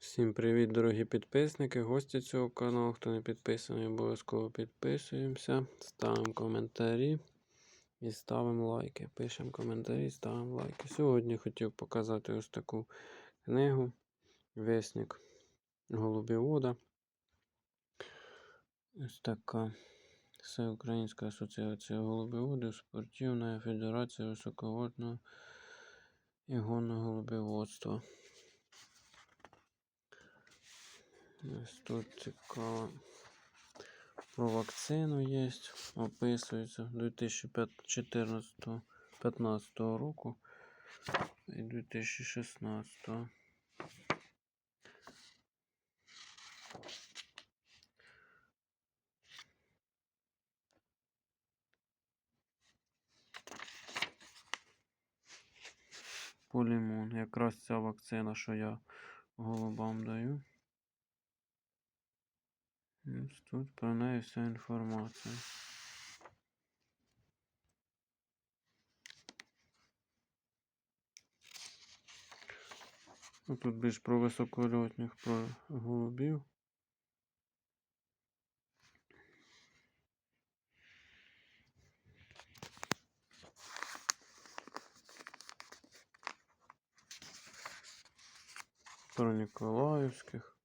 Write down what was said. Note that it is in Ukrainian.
Всім привіт, дорогі підписники, гості цього каналу. Хто не підписаний, обов'язково підписуємося, ставимо коментарі і ставимо лайки. Пишемо коментарі, ставимо лайки. Сьогодні хотів показати ось таку книгу Весник Голубівода. Ось така Всеукраїнська асоціація голубіводів, Спортивна Федерація висоководного і гонного голубіводства. Ось тут цікаво. Про вакцину є, описується 2014-2015 року і 2016. Полімон. Якраз ця вакцина, що я голубам даю. Ось тут про неї вся інформація. Ну, Тут більш про високольотних, про голубів. Про Ніколаївських.